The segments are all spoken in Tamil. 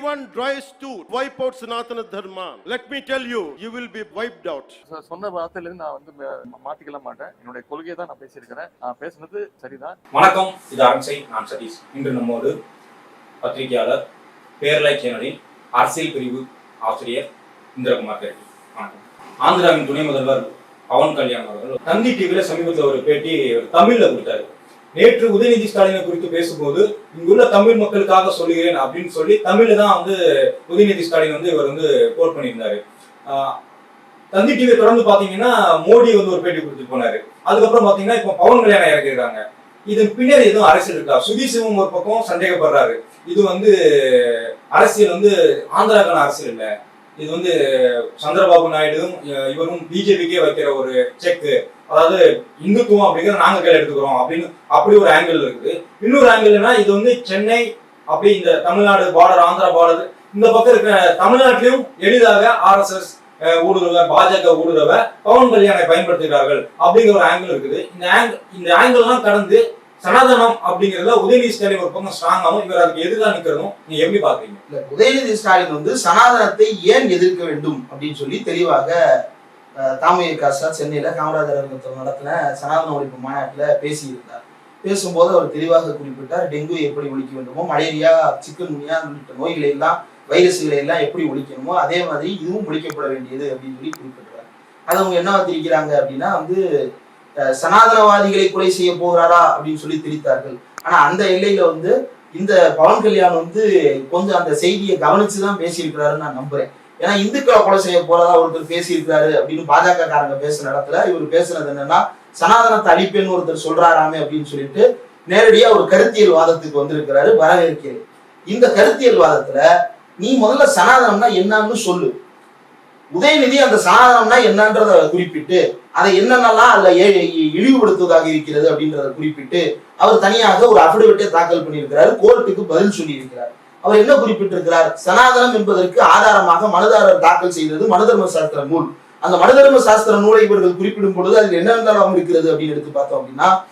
anyone tries to wipe out Sanatana Dharma, let me tell you, you will be wiped out. சொன்ன வார்த்தையிலிருந்து நான் வந்து மாத்திக்கல மாட்டேன். என்னுடைய கொள்கையை தான் நான் பேசியிருக்கிறேன். நான் பேசுனது சரிதான். வணக்கம் இது அரண்சை நான் சதீஷ். இன்று நம்மோடு பத்திரிகையாளர் பேரலை சேனலின் அரசியல் பிரிவு ஆசிரியர் இந்திரகுமார் ரெட்டி வணக்கம். ஆந்திராவின் துணை முதல்வர் பவன் கல்யாண் அவர்கள் தந்தி டிவியில சமீபத்தில் ஒரு பேட்டி தமிழ்ல கொடுத்தாரு. நேற்று உதயநிதி ஸ்டாலினை குறித்து பேசும்போது இங்குள்ள தமிழ் மக்களுக்காக சொல்லுகிறேன் அப்படின்னு சொல்லி தமிழ்ல தான் வந்து உதயநிதி ஸ்டாலின் வந்து இவர் வந்து கோட் பண்ணியிருந்தாரு. தந்தி டிவி தொடர்ந்து பாத்தீங்கன்னா மோடி வந்து ஒரு பேட்டி கொடுத்துட்டு போனாரு. அதுக்கப்புறம் பாத்தீங்கன்னா இப்போ பவன் கல்யாணம் இறக்கிறாங்க இதன் பின்னாடி எதுவும் அரசியல் இருக்கா? சுதீர் சிவம் ஒரு பக்கம் சந்தேகப்படுறாரு. இது வந்து அரசியல் வந்து ஆந்திராக்கான அரசியல் இல்லை. இது வந்து சந்திரபாபு நாயுடும் இவரும் பிஜேபிக்கே வைக்கிற ஒரு செக் அதாவது இந்துத்துவம் அப்படிங்கிறத நாங்க கையில் எடுத்துக்கிறோம் அப்படின்னு அப்படி ஒரு ஆங்கிள் இருக்குது. இன்னொரு ஆங்கிள்னா இது வந்து சென்னை அப்படி இந்த தமிழ்நாடு பார்டர் ஆந்திரா பார்டர் இந்த பக்கம் இருக்கிற தமிழ்நாட்டிலையும் எளிதாக ஆர்எஸ்எஸ் ஊடுருவ பாஜக ஊடுருவ பவன் கல்யாணை பயன்படுத்துகிறார்கள் அப்படிங்கிற ஒரு ஆங்கிள் இருக்குது. இந்த ஆங்கிள் இந்த ஆங்கிள்லாம் கடந்து சனாதனம் அப்படிங்கறதுல உதயநிதி ஸ்டாலின் ஒரு பக்கம் ஸ்ட்ராங்காகவும் இவர் அதுக்கு எதிராக நிக்கிறதும் நீங்க எப்படி பாக்குறீங்க இல்ல உதயநிதி ஸ்டாலின் வந்து சனாதனத்தை ஏன் எதிர்க்க வேண்டும் அப்படின்னு சொல்லி தெளிவாக தாமையர் காசா சென்னையில காமராஜர் அரங்கத்தில் நடத்தின சனாதன ஒழிப்பு மாநாட்டுல பேசியிருந்தார். பேசும்போது அவர் தெளிவாக குறிப்பிட்டார் டெங்கு எப்படி ஒழிக்க வேண்டுமோ மலேரியா சிக்கன் குனியா உள்ளிட்ட நோய்களை எல்லாம் வைரஸ்களை எல்லாம் எப்படி ஒழிக்கணுமோ அதே மாதிரி இதுவும் ஒழிக்கப்பட வேண்டியது அப்படின்னு சொல்லி குறிப்பிட்டார். அதை அவங்க என்ன வந்திருக்கிறாங்க அப்படின்னா வந்து சனாதனவாதிகளை கொலை செய்ய போகிறாரா அப்படின்னு சொல்லி திரித்தார்கள். ஆனா அந்த எல்லையில வந்து இந்த பவன் கல்யாண் வந்து கொஞ்சம் அந்த செய்தியை கவனிச்சுதான் பேசியிருக்கிறாருன்னு நான் நம்புறேன். ஏன்னா இந்துக்களை கொலை செய்ய போறதா ஒருத்தர் பேசியிருக்காரு அப்படின்னு பாஜக காரங்க பேசுன இடத்துல இவர் பேசுனது என்னன்னா சனாதனத்தை அழிப்பேன்னு ஒருத்தர் சொல்றாராமே அப்படின்னு சொல்லிட்டு நேரடியா ஒரு கருத்தியல் வாதத்துக்கு வந்திருக்கிறாரு வரவேற்கிறேன் இந்த கருத்தியல் வாதத்துல நீ முதல்ல சனாதனம்னா என்னன்னு சொல்லு. உதயநிதி அந்த சனாதனம்னா என்னன்றத குறிப்பிட்டு அதை என்னென்னலாம் அதுல ஏ- இழிவுபடுத்துவதாக இருக்கிறது அப்படின்றத குறிப்பிட்டு அவர் தனியாக ஒரு அபிடவிட்டை தாக்கல் பண்ணியிருக்கிறார். கோர்ட்டுக்கு பதில் சொல்லியிருக்கிறார். அவர் என்ன குறிப்பிட்டிருக்கிறார்? சனாதனம் என்பதற்கு ஆதாரமாக மனுதாரர் தாக்கல் செய்தது மனுதர்ம சாஸ்திர நூல். அந்த மனுதர்ம சாஸ்திர நூலை இவர்கள் குறிப்பிடும் பொழுது அதில் என்னென்னலாம் இருக்கிறது அப்படின்னு எடுத்து பார்த்தோம் அப்படின்னா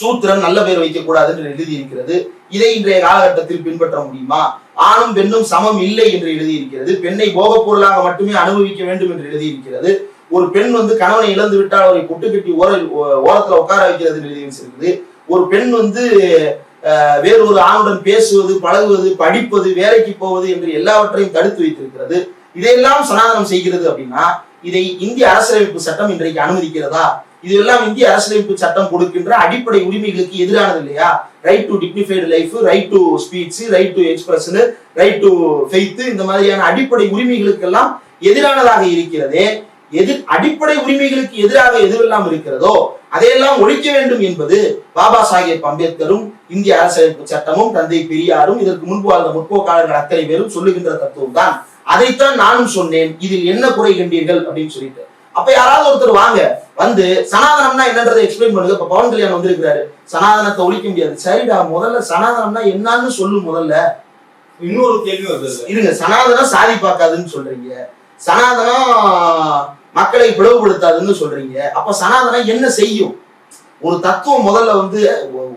சூத்திரம் நல்ல பேர் வைக்க கூடாது என்று எழுதி இருக்கிறது இதை இன்றைய காலகட்டத்தில் பின்பற்ற முடியுமா? ஆணும் பெண்ணும் சமம் இல்லை என்று எழுதியிருக்கிறது. பெண்ணை போகப் பொருளாக மட்டுமே அனுபவிக்க வேண்டும் என்று எழுதியிருக்கிறது. ஒரு பெண் வந்து கணவனை இழந்து விட்டால் அவரை பொட்டு கட்டி ஓர ஓரத்துல உட்கார வைக்கிறது இருக்குது ஒரு பெண் வந்து வேறு ஒரு ஆணுடன் பேசுவது பழகுவது படிப்பது வேலைக்கு போவது என்று எல்லாவற்றையும் தடுத்து வைத்திருக்கிறது. இதையெல்லாம் சனாதனம் செய்கிறது அப்படின்னா இதை இந்திய அரசியலமைப்பு சட்டம் இன்றைக்கு அனுமதிக்கிறதா? இதெல்லாம் இந்திய அரசியலமைப்பு சட்டம் கொடுக்கின்ற அடிப்படை உரிமைகளுக்கு எதிரானது இல்லையா? Right to dignified life right to speech right to expression right to faith இந்த மாதிரியான அடிப்படை உரிமைகளுக்கெல்லாம் எதிரானதாக இருக்கிறதே. எதிர் அடிப்படை உரிமைகளுக்கு எதிராக எதுவெல்லாம் இருக்கிறதோ அதையெல்லாம் ஒழிக்க வேண்டும் என்பது பாபா சாஹேப் அம்பேத்கரும் இந்திய அரசியலமைப்பு சட்டமும் தந்தை பெரியாரும் இதற்கு முன்பு வாழ்ந்த முற்போக்காளர்கள் அத்தனை பேரும் சொல்லுகின்ற தத்துவம் தான் அதைத்தான் நானும் சொன்னேன். இதில் என்ன குறை கண்டீர்கள்? அப்படின்னு சொல்லிட்டு. அப்ப யாராவது ஒருத்தர் வாங்க வந்து சனாதனம்னா என்னன்றதை எக்ஸ்பிளைன் பண்ணுங்க. இப்ப பவன் கல்யாணம் வந்திருக்கிறாரு. சனாதனத்தை ஒழிக்க முடியாது. சரிடா முதல்ல சனாதனம்னா என்னன்னு சொல்லு முதல்ல. இன்னொரு கேள்வி வருது. இருங்க சனாதனம் சாதி பார்க்காதுன்னு சொல்றீங்க. சனாதனம் மக்களை பிளவுபடுத்தாதுன்னு சொல்றீங்க. அப்ப சனாதனம் என்ன செய்யும்? ஒரு தத்துவம் முதல்ல வந்து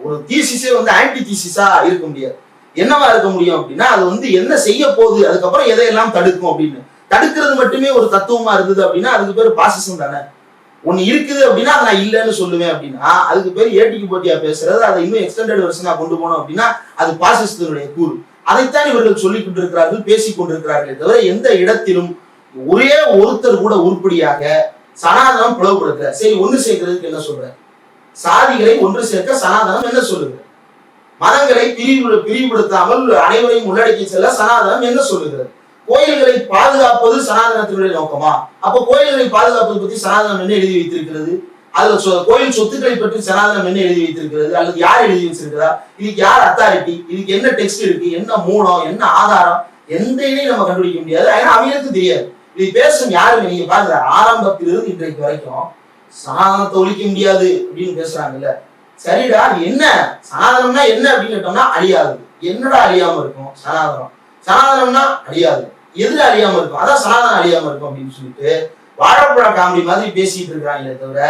ஒரு தீசிஸே வந்து ஆன்டி தீசிஸா இருக்க முடியாது. என்னவா இருக்க முடியும் அப்படின்னா அது வந்து என்ன செய்ய போகுது அதுக்கப்புறம் எதையெல்லாம் தடுக்கும் அப்படின்னு. தடுக்கிறது மட்டுமே ஒரு தத்துவமா இருந்தது அப்படின்னா அதுக்கு பேர் பாசிசம் தானே. ஒண்ணு இருக்குது அப்படின்னா அதை நான் இல்லைன்னு சொல்லுவேன் அப்படின்னா அதுக்கு பேர் ஏட்டிக்கு போட்டியா பேசுறது அதை இன்னும் எக்ஸ்டெண்டட் வெர்ஷனா கொண்டு போனோம் அப்படின்னா அது பாசிசத்தினுடைய கூறு. அதைத்தான் இவர்கள் சொல்லிக் கொண்டிருக்கிறார்கள் பேசிக் கொண்டிருக்கிறார்களே தவிர எந்த இடத்திலும் ஒரே ஒருத்தர் கூட உருப்படியாக சனாதனம் பிளவுபடுத்த சரி ஒன்று சேர்க்கிறதுக்கு என்ன சொல்ற சாதிகளை ஒன்று சேர்க்க சனாதனம் என்ன சொல்லுது? மதங்களை பிரிவு பிரிவுபடுத்தாமல் அனைவரையும் உள்ளடக்கி செல்ல சனாதனம் என்ன சொல்லுகிறது கோயில்களை பாதுகாப்பது சனாதனத்தினுடைய நோக்கமா? அப்ப கோயில்களை பாதுகாப்பது பத்தி சனாதனம் என்ன எழுதி வைத்திருக்கிறது? அதுல சொ- கோயில் சொத்துக்களை பற்றி சனாதனம் என்ன எழுதி வைத்திருக்கிறது? அல்லது யார் எழுதி வச்சிருக்கிறா? இதுக்கு யார் அத்தாரிட்டி இதுக்கு என்ன டெக்ஸ்ட் இருக்கு? என்ன மூலம்? என்ன ஆதாரம்? எந்த இதையும் நம்ம கண்டுபிடிக்க முடியாது. ஏன்னா அவங்களுக்கு தெரியாது. இது பேசும் யாருமே நீங்க பாருங்க ஆரம்பத்திலிருந்து இன்றைக்கு வரைக்கும் சனாதனத்தை ஒழிக்க முடியாது அப்படின்னு பேசுறாங்கல்ல. சரிடா என்ன? சனாதனம்னா என்ன அப்படின்னு கேட்டோம்னா அழியாது. என்னடா அழியாம இருக்கும்? சனாதனம். சனாதனம்னா அழியாது. எதுல அழியாம இருக்கும்? அதான் சனாதனம் அழியாம இருக்கும் அப்படின்னு சொல்லிட்டு வாழைப்பழ காமெடி மாதிரி பேசிட்டு இருக்காங்களே தவிர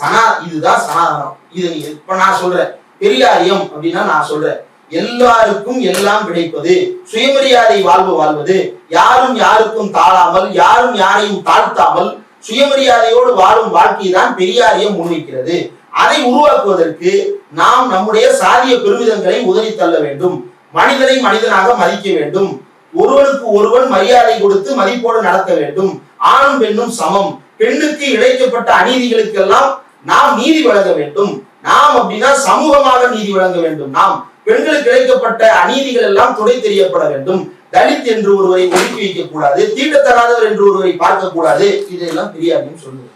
சனா இதுதான் சனாதனம். இது இப்ப நான் சொல்றேன்? பெரியாரியம் அப்படின்னா நான் சொல்றேன். எல்லாருக்கும் எல்லாம் கிடைப்பது. சுயமரியாதை வாழ்வு வாழ்வது. யாரும் யாருக்கும் தாழாமல் யாரும் யாரையும் தாழ்த்தாமல் சுயமரியாதையோடு வாழும் வாழ்க்கை தான் பெரியாரியம் முன்வைக்கிறது. அதை உருவாக்குவதற்கு நாம் நம்முடைய சாதிய பெருமிதங்களை உதறி தள்ள வேண்டும். மனிதனை மனிதனாக மதிக்க வேண்டும். ஒருவனுக்கு ஒருவன் மரியாதை கொடுத்து மதிப்போடு நடக்க வேண்டும். ஆணும் பெண்ணும் சமம். பெண்ணுக்கு இழைக்கப்பட்ட அநீதிகளுக்கெல்லாம் நாம் நீதி வழங்க வேண்டும். நாம் அப்படின்னா சமூகமாக நீதி வழங்க வேண்டும். நாம் பெண்களுக்கு இழைக்கப்பட்ட அநீதிகள் எல்லாம் துடை தெரியப்பட வேண்டும். தலித் என்று ஒருவரை ஒதுக்கி வைக்க கூடாது தீண்டத்தகாதவர் என்று ஒருவரை பார்க்க கூடாது இதையெல்லாம் பெரியாரியம் சொல்லுது.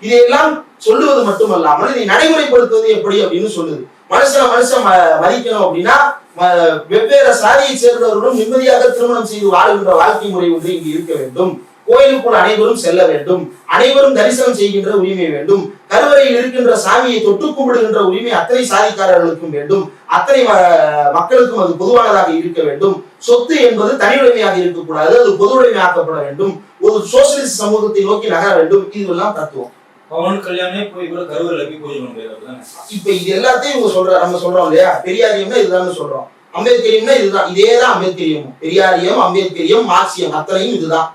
இதையெல்லாம் சொல்லுவது மட்டுமல்லாமல் இதை நடைமுறைப்படுத்துவது எப்படி அப்படின்னு சொல்லுது. மனுஷனை மனுஷன் ம- மதிக்கணும் அப்படின்னா ம- வெவ்வேறு சாதியை சேர்ந்தவர்களும் நிம்மதியாக திருமணம் செய்து வாழ்கின்ற வாழ்க்கை முறை ஒன்று இங்கு இருக்க வேண்டும். கோயிலுக்குள் அனைவரும் செல்ல வேண்டும். அனைவரும் தரிசனம் செய்கின்ற உரிமை வேண்டும். கருவறையில் இருக்கின்ற சாமியை தொட்டு கும்பிடுகின்ற உரிமை அத்தனை சாதிக்காரர்களுக்கும் வேண்டும். அத்தனை மக்களுக்கும் அது பொதுவானதாக இருக்க வேண்டும். சொத்து என்பது தனியுடைமையாக இருக்கக்கூடாது அது பொது உடைமையாக்கப்பட வேண்டும். ஒரு சோசியலிஸ்ட் சமூகத்தை நோக்கி நகர வேண்டும். இதுவெல்லாம் தத்துவம். பவன் கல்யாணே போய் கூட கருவறையில் போய் பூஜை பண்ண இப்ப இது எல்லாத்தையும் இவங்க சொல்ற நம்ம சொல்றோம் இல்லையா? பெரியாரியம்னா இதுதான் சொல்றோம். அம்பேத்கரியம்னா இதுதான். இதேதான் அம்பேத்கரியம் பெரியாரியம் அம்பேத்கரியம் மார்க்சியம் அத்தனையும் இதுதான்.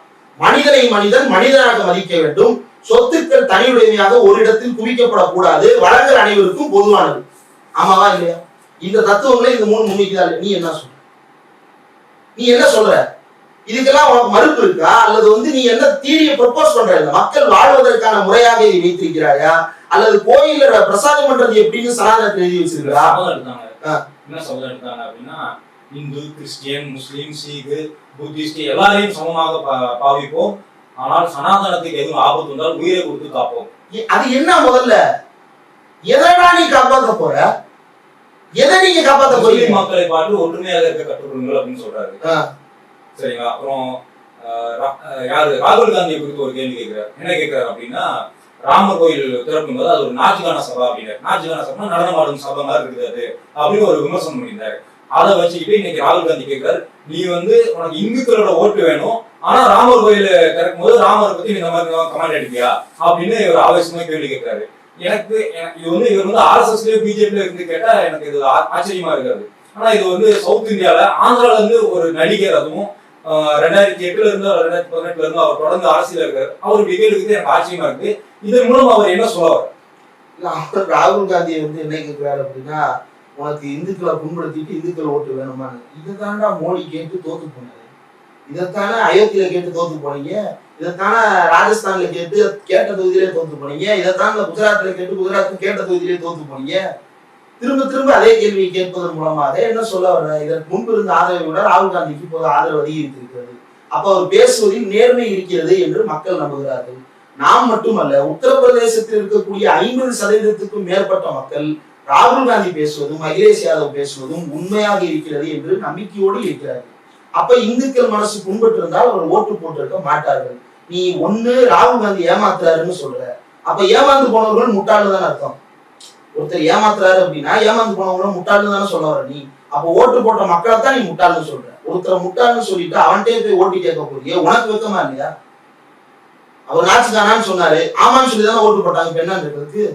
மனிதனை மனிதன் மனிதனாக மதிக்க வேண்டும். சொத்துக்கள் தனியுடைமையாக ஒரு இடத்தில் குவிக்கப்படக்கூடாது. வளங்கள் அனைவருக்கும் பொதுவானது. ஆமாவா இல்லையா? இந்த தத்துவங்களை இந்த மூணு முன்வைக்குதா இல்லையா? நீ என்ன சொல்ற நீ என்ன சொல்ற? இதுக்கெல்லாம் உனக்கு மறுப்பு இருக்கா? அல்லது வந்து நீ என்ன தீரியை ப்ரொபோஸ் பண்ற? மக்கள் வாழ்வதற்கான முறையாக இதை வைத்திருக்கிறாயா? அல்லது கோயில்ல பிரசாதம் பண்றது எப்படின்னு சனாதனத்தில் எழுதி வச்சிருக்கா. என்ன சபதம் எடுத்தாங்க அப்படின்னா இந்து கிறிஸ்டியன் முஸ்லீம் சீக்கு புத்திஸ்ட் எல்லாரையும் சமமாக பாவிப்போம். ஆனால் சனாதனத்துக்கு எதுவும் ஆபத்து வந்தால் உயிரை கொடுத்து காப்போம். அது என்ன முதல்ல? எதடா நீ காப்பாத்த போற? எதை நீங்க முஸ்லீம் போறீங்க? மக்களை பார்த்து ஒற்றுமையாக இருக்க கற்றுக்கொள்ளுங்கள் அப்படின்னு சொல்றாரு. சரிங்களா? அப்புறம் யாரு ராகுல் காந்தியை குறித்து ஒரு கேள்வி கேட்கிறார். என்ன கேட்கிறாரு அப்படின்னா ராமர் கோயில் திறக்கும் போது அது ஒரு நாச்சுகான சபா அப்படின்னாரு. நாச்சுகான சபா நடனமாடும் சபா மாதிரி இருக்குது அது அப்படின்னு ஒரு விமர்சனம் பண்ணியிருந்தாரு. அதை வச்சுக்கிட்டு இன்னைக்கு ராகுல் காந்தி கேட்கிறார் நீ வந்து உனக்கு இந்துக்களோட ஓட்டு வேணும். ஆனா ராமர் கோயில் கிடக்கும் போது ராமரை பத்தி நீ இந்த மாதிரி கமெண்ட் அடிப்பியா அப்படின்னு இவர் ஆவேசமா கேள்வி கேட்கிறாரு. எனக்கு இது வந்து இவர் வந்து ஆர்எஸ்எஸ்லயோ பிஜேபியில இருந்து கேட்டா எனக்கு இது ஆச்சரியமா இருக்காது. ஆனா இது வந்து சவுத் இந்தியால ஆந்திரால இருந்து ஒரு நடிகர் அதுவும் ரெண்டாயிரத்தி எட்டுல இருந்து ரெண்டாயிரத்தி பதினெட்டுல இருந்து அவர் தொடர்ந்து அரசியல் இருக்காரு. அவர் இப்படி கேள்வி எனக்கு ஆச்சரியமா இருக்கு. இதன் மூலம் அவர் என்ன சொல்ல ராகுல் காந்தியை வந்து என்ன கேட்கிறாரு அப்படின்னா உனக்கு இந்துக்களை புண்படுத்திட்டு இந்துக்கள் ஓட்டு வேணுமா இதைத்தாண்டா மோடி கேட்டு தோத்து போனாரு. இதைத்தானே அயோத்தியில கேட்டு தோத்து போனீங்க. இதைத்தானே ராஜஸ்தான்ல கேட்டு கேட்ட தொகுதியிலே தோத்து போனீங்க. இதைத்தான குஜராத்ல கேட்டு குஜராத் கேட்ட தொகுதியிலே தோத்து போனீங்க. திரும்ப திரும்ப அதே கேள்வியை கேட்பதன் மூலமாக என்ன சொல்ல வர இதற்கு முன்பு இருந்த ஆதரவை விட ராகுல் காந்திக்கு இப்போது ஆதரவு அதிகரித்திருக்கிறது. அப்ப அவர் பேசுவதில் நேர்மை இருக்கிறது என்று மக்கள் நம்புகிறார்கள். நாம் மட்டுமல்ல உத்தரப்பிரதேசத்தில் இருக்கக்கூடிய ஐம்பது சதவீதத்துக்கும் மேற்பட்ட மக்கள் ராகுல் காந்தி பேசுவதும் அகிலேஷ் யாதவ் பேசுவதும் உண்மையாக இருக்கிறது என்று நம்பிக்கையோடு இருக்கிறார்கள் அப்ப இந்துக்கள் மனசு புண்பட்டிருந்தால் அவர் ஓட்டு போட்டிருக்க மாட்டார்கள். நீ ஒண்ணு ராகுல் காந்தி ஏமாத்துறாருன்னு சொல்ற அப்ப ஏமாந்து போனவர்கள் முட்டாளு தான் அர்த்தம். ஒருத்தர் ஏமாத்துறாரு அப்படின்னா ஏமாந்து போனவங்களும் முட்டாள்னு தானே சொல்ல வர நீ. அப்ப ஓட்டு போட்ட மக்களை தான் நீ முட்டாள்னு சொல்ற. ஒருத்தரை முட்டாள்னு சொல்லிட்டு அவன்கிட்டயே போய் ஓட்டு கேட்க போறிய உனக்கு வெக்கமா இல்லையா? அவர் நாச்சுதானான்னு சொன்னாரு. ஆமான்னு சொல்லி தானே ஓட்டு போட்டாங்க. இப்ப என்ன இருக்கிறதுக்கு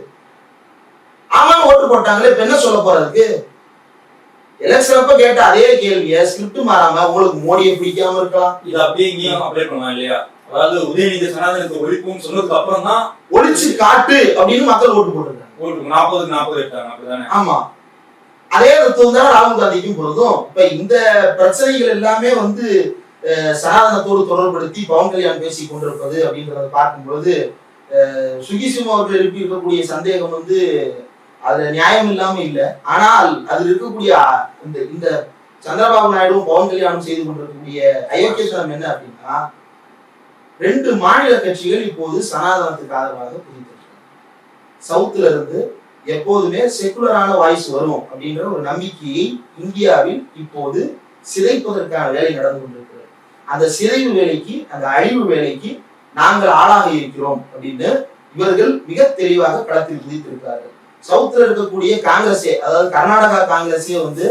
ஆமான்னு ஓட்டு போட்டாங்களே இப்ப என்ன சொல்ல போறதுக்கு எலெக்ஷன் அப்ப கேட்ட அதே கேள்வியை ஸ்கிரிப்ட் மாறாம உங்களுக்கு மோடியை பிடிக்காம இருக்கலாம். இது அப்படியே இங்கேயும் அப்ளை பண்ணலாம் இல்லையா? அதாவது உதயநிதி சனாதனத்தை ஒழிப்பும் சொன்னதுக்கு அப்புறம் தான் ஒளிச்சு காட்டு அப்படின்னு மக்கள் ஓட்டு போட்டிருக்காங்க. ஓட்டு நாற்பதுக்கு நாற்பது எடுத்தாங்க அப்படிதானே? ஆமா. அதே தத்துவம் தான் ராகுல் காந்திக்கும் பொருந்தும் இப்ப இந்த பிரச்சனைகள் எல்லாமே வந்து சனாதனத்தோடு தொடர்படுத்தி பவன் கல்யாண் பேசி கொண்டிருப்பது அப்படின்றத பார்க்கும்பொழுது சுகிசிம் அவர்கள் எழுப்பி இருக்கக்கூடிய சந்தேகம் வந்து அதுல நியாயம் இல்லாம இல்லை. ஆனால் அதில் இருக்கக்கூடிய இந்த இந்த சந்திரபாபு நாயுடும் பவன் கல்யாணம் செய்து கொண்டிருக்கக்கூடிய அயோக்கியத்தனம் என்ன அப்படின்னா ரெண்டு மாநில கட்சிகள் இப்போது சனாதனத்துக்கு ஆதரவாக குறிப்பிட்டிருக்காங்க சவுத்துல இருந்து எப்போதுமே செக்குலரான வாய்ஸ் வரும் அப்படின்ற ஒரு நம்பிக்கையை இந்தியாவில் இப்போது சிதைப்பதற்கான வேலை நடந்து கொண்டிருக்கிறது. அந்த சிதைவு வேலைக்கு அந்த அழிவு வேலைக்கு நாங்கள் ஆளாக இருக்கிறோம் அப்படின்னு இவர்கள் மிக தெளிவாக களத்தில் குதித்திருக்கிறார்கள். சவுத்துல இருக்கக்கூடிய காங்கிரஸே அதாவது கர்நாடகா காங்கிரஸே வந்து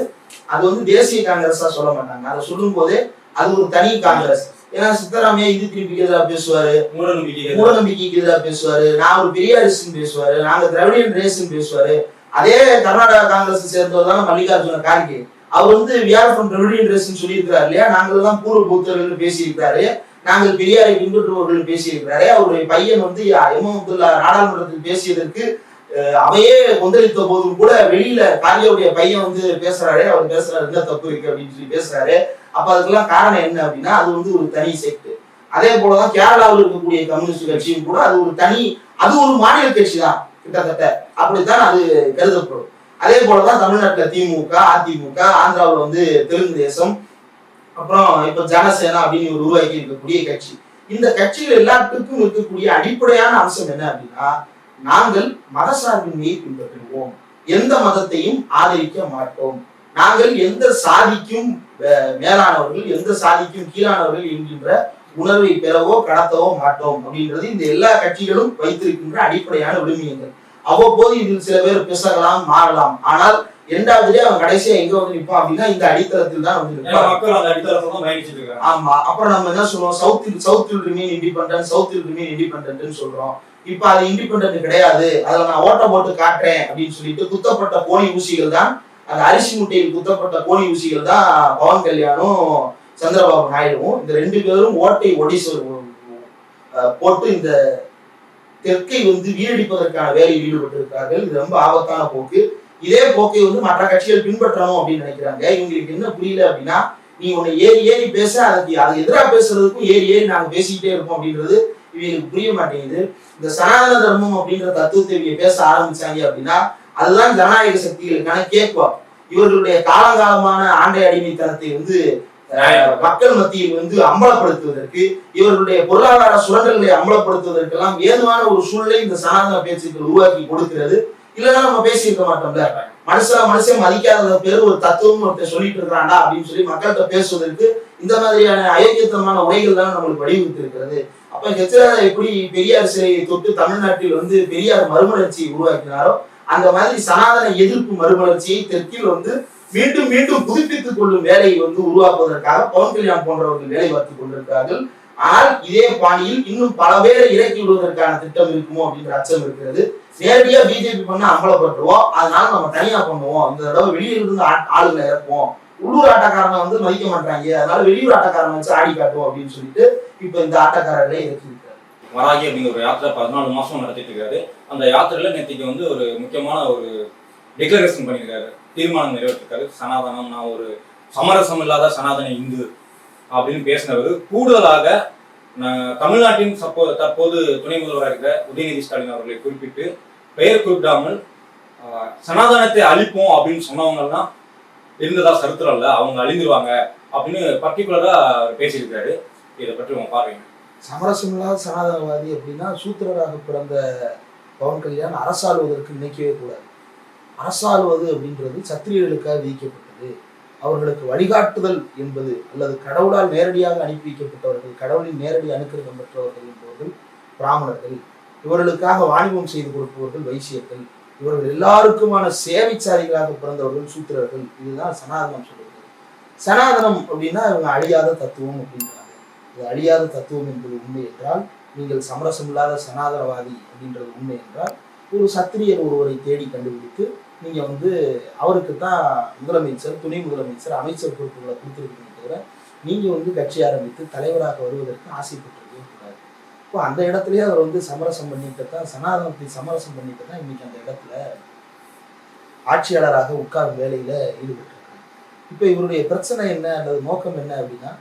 அது வந்து தேசிய காங்கிரஸா சொல்ல மாட்டாங்க. அதை சொல்லும் போதே அது ஒரு தனி காங்கிரஸ். ஏன்னா சித்தராமையா இது திருப்பி எதிராக பேசுவாரு. மூட நம்பிக்கை மூட நம்பிக்கைக்கு எதிராக பேசுவாரு. நான் ஒரு பெரியாரிஸ்ட்னு பேசுவாரு. நாங்க திராவிடியன் ரேஸ்னு பேசுவாரு. அதே கர்நாடகா காங்கிரஸ் சேர்ந்தவர் தானே மல்லிகார்ஜுன கார்கே. அவர் வந்து விஆர் ஃப்ரம் ரெவடியன் ரேஸ்ன்னு சொல்லியிருக்கிறார் இல்லையா? நாங்கள் தான் பூர்வ புத்தர்கள் பேசியிருக்கிறாரு. நாங்கள் பெரியாரை பின்பற்றுபவர்கள் பேசியிருக்கிறாரு. அவருடைய பையன் வந்து எம். அப்துல்லா நாடாளுமன்றத்தில் பேசியதற்கு அவையே கொந்தளித்த போதும் கூட வெளியில காரியாவுடைய பையன் வந்து பேசுறாரு. அவர் பேசுறாரு என்ன தப்பு இருக்கு? அப்படின்னு சொல்லி பேசுறாரு. அப்ப அதுக்கெல்லாம் காரணம் என்ன அப்படின்னா அது வந்து ஒரு தனி செக்ட். அதே போலதான் கேரளாவில் இருக்கக்கூடிய கம்யூனிஸ்ட் கட்சியும் கூட அது ஒரு தனி அது ஒரு மாநில கட்சி தான் கிட்டத்தட்ட. அப்படித்தான் அது கருதப்படும். அதே போலதான் தமிழ்நாட்டுல திமுக அதிமுக ஆந்திராவில் வந்து தெலுங்கு தேசம் அப்புறம் இப்ப ஜனசேனா அப்படின்னு ஒரு உருவாக்கி இருக்கக்கூடிய கட்சி. இந்த கட்சிகள் எல்லாத்துக்கும் இருக்கக்கூடிய அடிப்படையான அம்சம் என்ன அப்படின்னா நாங்கள் மதசார்பின்மையை பின்பற்றுவோம். எந்த மதத்தையும் ஆதரிக்க மாட்டோம். நாங்கள் எந்த சாதிக்கும் மேலானவர்கள் எந்த சாதிக்கும் கீழானவர்கள் என்கின்ற உணர்வை பெறவோ கடத்தவோ மாட்டோம் அப்படின்றது இந்த எல்லா கட்சிகளும் வைத்திருக்கின்ற அடிப்படையான விழுமியங்கள் அவ்வப்போது இதில் சில பேர் பிசகலாம் மாறலாம். ஆனால் இரண்டாவதுலே அவன் கடைசியா எங்க வந்து நிற்பான் அப்படின்னா இந்த அடித்தளத்தில் தான் வந்து நிற்பான் ஆமா. அப்புறம் நம்ம என்ன சொல்லுவோம்? சவுத்தில் சவுத்தில் ரிமைன் இண்டிபெண்டன்ட் சவுத்தில் ரிமைன் இண்டிபெண்டன்ட்னு சொல்றோம். இப்ப அது இண்டிபெண்ட் கிடையாது. அதுல நான் ஓட்ட போட்டு காட்டுறேன் அப்படின்னு சொல்லிட்டு குத்தப்பட்ட கோணி ஊசிகள் தான் அந்த அரிசி முட்டையில் குத்தப்பட்ட கோணி ஊசிகள் தான் பவன் கல்யாணும் சந்திரபாபு நாயுடுவும் இந்த ரெண்டு பேரும் ஓட்டை ஒடிச போட்டு இந்த தெற்கை வந்து வீழடிப்பதற்கான வேலையில் ஈடுபட்டிருக்கிறார்கள். இது ரொம்ப ஆபத்தான போக்கு. இதே போக்கை வந்து மற்ற கட்சிகள் பின்பற்றணும் அப்படின்னு நினைக்கிறாங்க. இவங்களுக்கு என்ன புரியல அப்படின்னா நீ உன்னை ஏறி ஏறி பேச அதுக்கு அது எதிராக பேசுறதுக்கும் ஏறி ஏறி நாங்க பேசிக்கிட்டே இருப்போம் அப்படின்றது இவங்களுக்கு புரிய மாட்டேங்குது. இந்த சனாதன தர்மம் அப்படின்ற தத்துவத்தை இவங்க பேச ஆரம்பிச்சாங்க அப்படின்னா அதுதான் ஜனநாயக சக்திகளுக்கான கேட்பார் இவர்களுடைய காலங்காலமான ஆண்டை அடிமைத்தனத்தை வந்து மக்கள் மத்தியில் வந்து அம்பலப்படுத்துவதற்கு இவர்களுடைய பொருளாதார சுரண்டல்களை அம்பலப்படுத்துவதற்கெல்லாம் ஏதுவான ஒரு சூழலை இந்த சனாதன பேச்சுக்கள் உருவாக்கி கொடுக்கிறது. இல்லைன்னா நம்ம பேசியிருக்க மாட்டோம்ல. மனுஷன் மனுஷன் மதிக்காத பேர் ஒரு தத்துவம் ஒருத்தர் சொல்லிட்டு இருக்கிறான்டா அப்படின்னு சொல்லி மக்கள்கிட்ட பேசுவதற்கு இந்த மாதிரியான அயோக்கியத்தனமான உரைகள் தான் நம்மளுக்கு வடிவகுத்து இருக்கிறது அப்ப ஹெச்ராஜா எப்படி பெரியார் சிலையை தொட்டு தமிழ்நாட்டில் வந்து பெரியார் மறுமலர்ச்சியை உருவாக்கினாரோ அந்த மாதிரி சனாதன எதிர்ப்பு மறுமலர்ச்சியை தெற்கில் வந்து மீண்டும் மீண்டும் புதுப்பித்துக் கொள்ளும் வேலையை வந்து உருவாக்குவதற்காக பவன் கல்யாண் போன்றவர்கள் வேலை பார்த்துக் கொண்டிருக்கிறார்கள். ஆனால் இதே பாணியில் இன்னும் பல பேரை இறக்கி விடுவதற்கான திட்டம் இருக்குமோ அப்படின்ற அச்சம் இருக்கிறது. நேரடியா பிஜேபி பண்ண அம்பலப்பட்டுருவோம் அதனால நம்ம தனியா பண்ணுவோம். இந்த தடவை வெளியில இருந்து ஆட்- ஆளுங்களை இறக்குவோம். உள்ளூர் ஆட்டக்காரனை வந்து மதிக்க மாட்டாங்க. அதனால வெளியூர் ஆட்டக்காரனை வச்சு ஆடி காட்டுவோம் அப்படின்னு சொல்லிட்டு இப்ப இந்த ஆட்டக்காரர்களே இருக்கு வராகி அப்படிங்கிற ஒரு யாத்திரை பதினாலு மாசம் நடத்திட்டு இருக்காரு. அந்த யாத்திரையில நேற்றுக்கு வந்து ஒரு முக்கியமான ஒரு டிக்ளரேஷன் பண்ணியிருக்காரு. தீர்மானம் நிறைவேற்றிருக்காரு. சனாதனம் நான் ஒரு சமரசம் இல்லாத சனாதன இந்து அப்படின்னு பேசினவர். கூடுதலாக தமிழ்நாட்டின் சப்போ தற்போது துணை முதல்வராக இருக்கிற உதயநிதி ஸ்டாலின் அவர்களை குறிப்பிட்டு பெயர் குறிப்பிடாமல் சனாதனத்தை அழிப்போம் அப்படின்னு சொன்னவங்கலாம் இருந்ததா சரித்திரம் இல்லை அவங்க அழிந்துருவாங்க அப்படின்னு பர்டிகுலரா பேசியிருக்காரு இதை பற்றி உங்க பார்வைங்க சமரசமில்லாத சனாதனவாதி அப்படின்னா சூத்திரராக பிறந்த பவன் கல்யாண் அரசாளுவதற்கு நினைக்கவே கூடாது. அரசாளுவது அப்படின்றது சத்திரியர்களுக்காக விதிக்கப்பட்டது. அவர்களுக்கு வழிகாட்டுதல் என்பது அல்லது கடவுளால் நேரடியாக அனுப்பி வைக்கப்பட்டவர்கள் கடவுளின் நேரடி அனுக்கிரகம் பெற்றவர்கள் என்பவர்கள் பிராமணர்கள் இவர்களுக்காக வாணிபம் செய்து கொடுப்பவர்கள் வைசியர்கள் இவர்கள் எல்லாருக்குமான சேவைச்சாரிகளாக பிறந்தவர்கள் சூத்திரர்கள். இதுதான் சனாதனம் சொல்றது. சனாதனம் அப்படின்னா இவங்க அழியாத தத்துவம் அப்படின்றாங்க. இது அழியாத தத்துவம் என்பது உண்மை என்றால் நீங்கள் சமரசம் இல்லாத சனாதனவாதி அப்படின்றது உண்மை என்றால் ஒரு சத்திரியர் ஒருவரை தேடி கண்டுபிடித்து நீங்க வந்து அவருக்கு தான் முதலமைச்சர் துணை முதலமைச்சர் அமைச்சர் பொறுப்புகளை கொடுத்துருக்கீங்க தவிர நீங்க வந்து கட்சி ஆரம்பித்து தலைவராக வருவதற்கு ஆசைப்பட்டு இப்போ அந்த இடத்துலயே அவர் வந்து சமரசம் பண்ணிட்டு தான் சனாதனத்தை சமரசம் பண்ணிட்டு தான் இன்னைக்கு அந்த இடத்துல ஆட்சியாளராக உட்காரும் வேலையில ஈடுபட்டிருக்காங்க இப்போ இவருடைய பிரச்சனை என்ன அல்லது நோக்கம் என்ன அப்படின்னா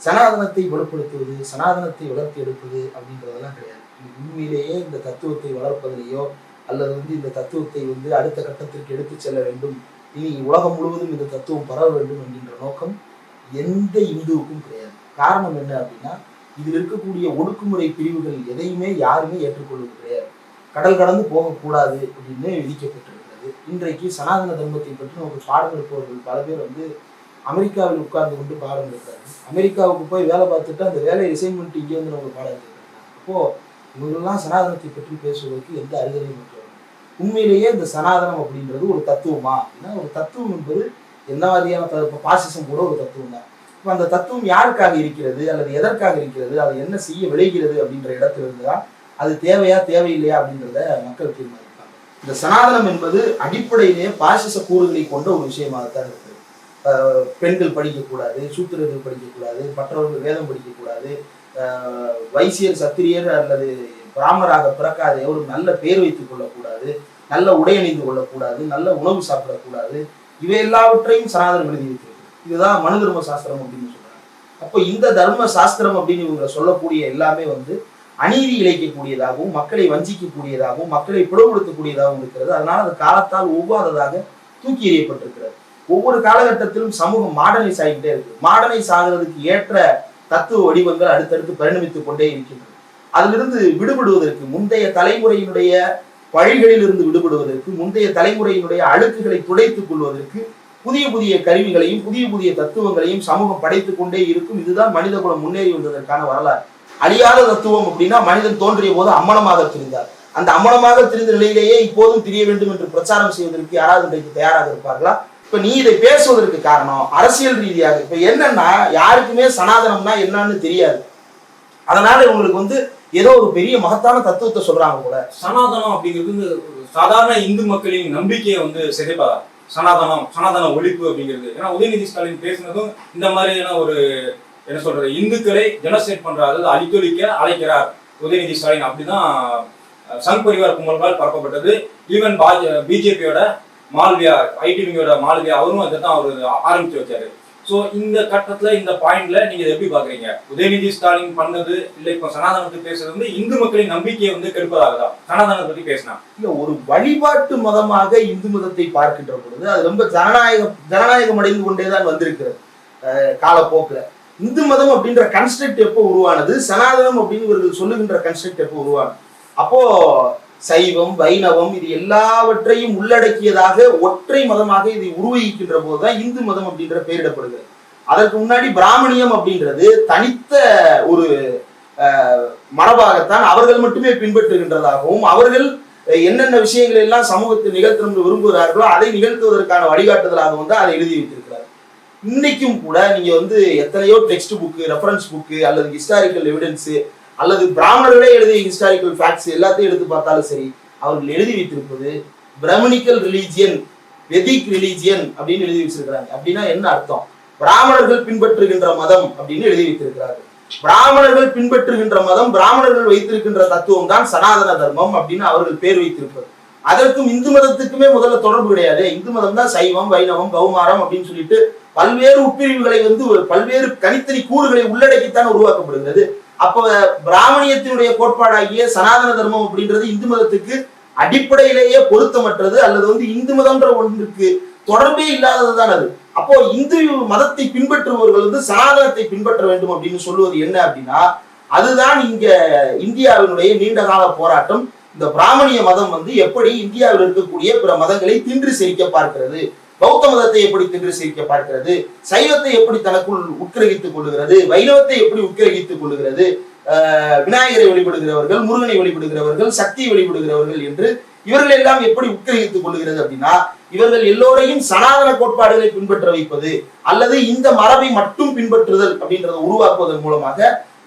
சனாதனத்தை வலுப்படுத்துவது சனாதனத்தை வளர்த்தி எடுப்பது அப்படின்றதெல்லாம் கிடையாது. உண்மையிலேயே இந்த தத்துவத்தை வளர்ப்பதிலேயோ அல்லது வந்து இந்த தத்துவத்தை வந்து அடுத்த கட்டத்திற்கு எடுத்துச் செல்ல வேண்டும் இனி உலகம் முழுவதும் இந்த தத்துவம் பரவ வேண்டும் என்கின்ற நோக்கம் எந்த இந்துவுக்கும் கிடையாது. காரணம் என்ன அப்படின்னா இதில் இருக்கக்கூடிய ஒடுக்குமுறை பிரிவுகள் எதையுமே யாருமே ஏற்றுக்கொள்வது கிடையாது. கடல் கடந்து போகக்கூடாது அப்படின்னு விதிக்கப்பட்டிருக்கிறது. இன்றைக்கு சனாதன தர்மத்தை பற்றி நமக்கு பாடம் எடுப்பவர்கள் பல பேர் வந்து அமெரிக்காவில் உட்கார்ந்து கொண்டு பாடம் எடுக்கிறார்கள் அமெரிக்காவுக்கு போய் வேலை பார்த்துட்டு அந்த வேலையை ரிசைன் பண்ணிட்டு இங்கே வந்து நமக்கு பாடம் எடுக்கிறாங்க அப்போது இவங்கெல்லாம் சனாதனத்தை பற்றி பேசுவதற்கு எந்த அருகதையும் உண்மையிலேயே இந்த சனாதனம் அப்படின்றது ஒரு தத்துவமா? அப்படின்னா ஒரு தத்துவம் என்பது என்ன மாதிரியான பாசிசம் கூட ஒரு தத்துவம் தான் இப்போ அந்த தத்துவம் யாருக்காக இருக்கிறது? அல்லது எதற்காக இருக்கிறது? அது என்ன செய்ய விளைகிறது அப்படின்ற இடத்திலிருந்து தான் அது தேவையா தேவையில்லையா அப்படின்றத மக்கள் தீர்மானிப்பாங்க. இந்த சனாதனம் என்பது அடிப்படையிலேயே பாசிச கூறுகளை கொண்ட ஒரு விஷயமாகத்தான் இருக்குது. பெண்கள் படிக்கக்கூடாது சூத்திரர்கள் படிக்கக்கூடாது மற்றவர்கள் வேதம் படிக்கக்கூடாது வைசியர் சத்திரியர் அல்லது பிராமராக பிறக்காத எவரும் நல்ல பேர் வைத்துக் கொள்ளக்கூடாது நல்ல உடை அணிந்து கொள்ளக்கூடாது நல்ல உணவு சாப்பிடக்கூடாது இவை எல்லாவற்றையும் சனாதனம் எழுதி வைத்திருக்கு இதுதான் மனு தர்ம சாஸ்திரம் அப்படின்னு சொல்றாங்க. அப்போ இந்த தர்ம சாஸ்திரம் அப்படின்னு இவங்க சொல்லக்கூடிய எல்லாமே வந்து அநீதி இழைக்கக்கூடியதாகவும் மக்களை வஞ்சிக்கக்கூடியதாகவும் மக்களை பிளவுபடுத்தக்கூடியதாகவும் இருக்கிறது. அதனால அது காலத்தால் ஒவ்வாததாக தூக்கி எறியப்பட்டிருக்கிறது. ஒவ்வொரு காலகட்டத்திலும் சமூகம் மாடர்னைஸ் ஆகிட்டே இருக்கு. மாடர்னைஸ் ஆகிறதுக்கு ஏற்ற தத்துவ வடிவங்கள் அடுத்தடுத்து பரிணமித்துக் கொண்டே இருக்கின்றன. அதிலிருந்து விடுபடுவதற்கு முந்தைய தலைமுறையினுடைய பழிகளிலிருந்து விடுபடுவதற்கு முந்தைய தலைமுறையினுடைய அழுக்குகளை துடைத்துக் கொள்வதற்கு புதிய புதிய கருவிகளையும் புதிய புதிய தத்துவங்களையும் சமூகம் படைத்துக் கொண்டே இருக்கும். இதுதான் மனித குலம் முன்னேறி வந்ததற்கான வரலாறு. அழியாத தத்துவம் அப்படின்னா மனிதன் தோன்றிய போது அம்மனமாக திரிந்தார். அந்த அம்மனமாக திரிந்த நிலையிலேயே இப்போதும் திரிய வேண்டும் என்று பிரச்சாரம் செய்வதற்கு யாராவது இன்றைக்கு தயாராக இருப்பார்களா? இப்ப நீ இதை பேசுவதற்கு காரணம் அரசியல் ரீதியாக. இப்ப என்னன்னா யாருக்குமே சனாதனம்னா என்னன்னு தெரியாது. அதனால உங்களுக்கு வந்து ஏதோ ஒரு பெரிய மகத்தான தத்துவத்தை சொல்றாங்க கூட சனாதனம் அப்படிங்கிறது சாதாரண இந்து மக்களின் நம்பிக்கையை வந்து சிதைப்பதா? சனாதனம் சனாதன ஒழிப்பு அப்படிங்கிறது. ஏன்னா உதயநிதி ஸ்டாலின் பேசுனதும் இந்த மாதிரியான ஒரு என்ன சொல்றது இந்துக்களை ஜெனசேட் பண்றாரு அதாவது அழித்தொழிக்க அழைக்கிறார் உதயநிதி ஸ்டாலின். அப்படிதான் சங் பரிவார் கும்பல்களால் பரப்பப்பட்டது. ஈவன் பிஜேபியோட மால்வியா ஐடிவிங்கோட மால்வியா அவரும் அதை தான் அவர் ஆரம்பிச்சு வச்சாரு. ஸோ இந்த கட்டத்தில் இந்த பாயிண்ட்ல நீங்க எப்படி பாக்குறீங்க உதயநிதி ஸ்டாலின் பண்ணது இல்ல இப்போ சனாதனத்தை பேசுறது வந்து இந்து மக்களின் நம்பிக்கையை வந்து கெடுப்பதாகதா சனாதனத்தை பத்தி பேசினா. இல்ல ஒரு வழிபாட்டு மதமாக இந்து மதத்தை பார்க்கின்ற பொழுது அது ரொம்ப ஜனநாயகம் ஜனநாயகம் அடைந்து கொண்டேதான் வந்திருக்கிறது. காலப்போக்கில். இந்து மதம் அப்படின்ற கன்ஸ்ட்ரக்ட் எப்போ உருவானது? சனாதனம் அப்படின்னு இவர்கள் சொல்லுகின்ற கன்ஸ்ட்ரக்ட் எப்போ உருவானது? அப்போ சைவம் வைணவம் இது எல்லாவற்றையும் உள்ளடக்கியதாக ஒற்றை மதமாக இதை உருவகிக்கின்ற போதுதான் இந்து மதம் அப்படின்ற பெயரிடப்படுகிறது. அதற்கு முன்னாடி பிராமணியம் அப்படின்றது தனித்த ஒரு மரபாகத்தான் அவர்கள் மட்டுமே பின்பற்றுகின்றதாகவும் அவர்கள் என்னென்ன விஷயங்கள் எல்லாம் சமூகத்தில் நிகழ்த்தணும்னு விரும்புகிறார்களோ அதை நிகழ்த்துவதற்கான வழிகாட்டுதலாகவும் தான் அதை எழுதி வைத்திருக்கிறார். இன்னைக்கும் கூட நீங்க வந்து எத்தனையோ டெக்ஸ்ட் புக்கு ரெஃபரன்ஸ் புக்கு அல்லது ஹிஸ்டாரிக்கல் எவிடன்ஸு அல்லது பிராமணர்களே எழுதிய ஹிஸ்டாரிக்கல் ஃபேக்ட்ஸ் எல்லாத்தையும் எடுத்து பார்த்தாலும் சரி அவர்கள் எழுதி வைத்திருப்பது பிரமணிக்கல் ரிலீஜியன் வெதிக் ரிலீஜியன் அப்படின்னு எழுதி வச்சிருக்கிறாங்க. அப்படின்னா என்ன அர்த்தம்? பிராமணர்கள் பின்பற்றுகின்ற மதம் அப்படின்னு எழுதி வைத்திருக்கிறார்கள். பிராமணர்கள் பின்பற்றுகின்ற மதம் பிராமணர்கள் வைத்திருக்கின்ற தத்துவம் தான் சனாதன தர்மம் அப்படின்னு அவர்கள் பேர் வைத்திருப்பது. அதற்கும் இந்து மதத்துக்குமே முதல்ல தொடர்பு கிடையாது. இந்து மதம் தான் சைவம் வைணவம் கௌமாரம் அப்படின்னு சொல்லிட்டு பல்வேறு உட்பிரிவுகளை வந்து ஒரு பல்வேறு தனித்தனி கூறுகளை உள்ளடக்கித்தான் உருவாக்கப்படுகிறது. அப்போ பிராமணியத்தினுடைய கோட்பாடாகிய சனாதன தர்மம் அப்படின்றது இந்து மதத்துக்கு அடிப்படையிலேயே பொருத்தமற்றது அல்லது வந்து இந்து மதம்ன்ற ஒன்றுக்கு தொடர்பே இல்லாததுதான் அது. அப்போ இந்து மதத்தை பின்பற்றுபவர்கள் வந்து சனாதனத்தை பின்பற்ற வேண்டும் அப்படின்னு சொல்லுவது என்ன அப்படின்னா அதுதான் இங்க இந்தியாவினுடைய நீண்டகால போராட்டம். இந்த பிராமணிய மதம் வந்து எப்படி இந்தியாவில் இருக்கக்கூடிய பிற மதங்களை தின்று சிரிக்க பார்க்கிறது? பௌத்த மதத்தை எப்படி தின்று சிரிக்க பார்க்கிறது சைவத்தை எப்படி தனக்குள் உட்கிரகித்துக் கொள்ளுகிறது வைணவத்தை எப்படி உட்கிரகித்துக் கொள்ளுகிறது விநாயகரை வழிபடுகிறவர்கள் முருகனை வழிபடுகிறவர்கள் சக்தியை வழிபடுகிறவர்கள் என்று இவர்கள் எல்லாம் எப்படி உட்கிரகித்துக் கொள்ளுகிறது அப்படின்னா இவர்கள் எல்லோரையும் சனாதன கோட்பாடுகளை பின்பற்ற வைப்பது அல்லது இந்த மரபை மட்டும் பின்பற்றுதல் அப்படின்றத உருவாக்குவதன் மூலமாக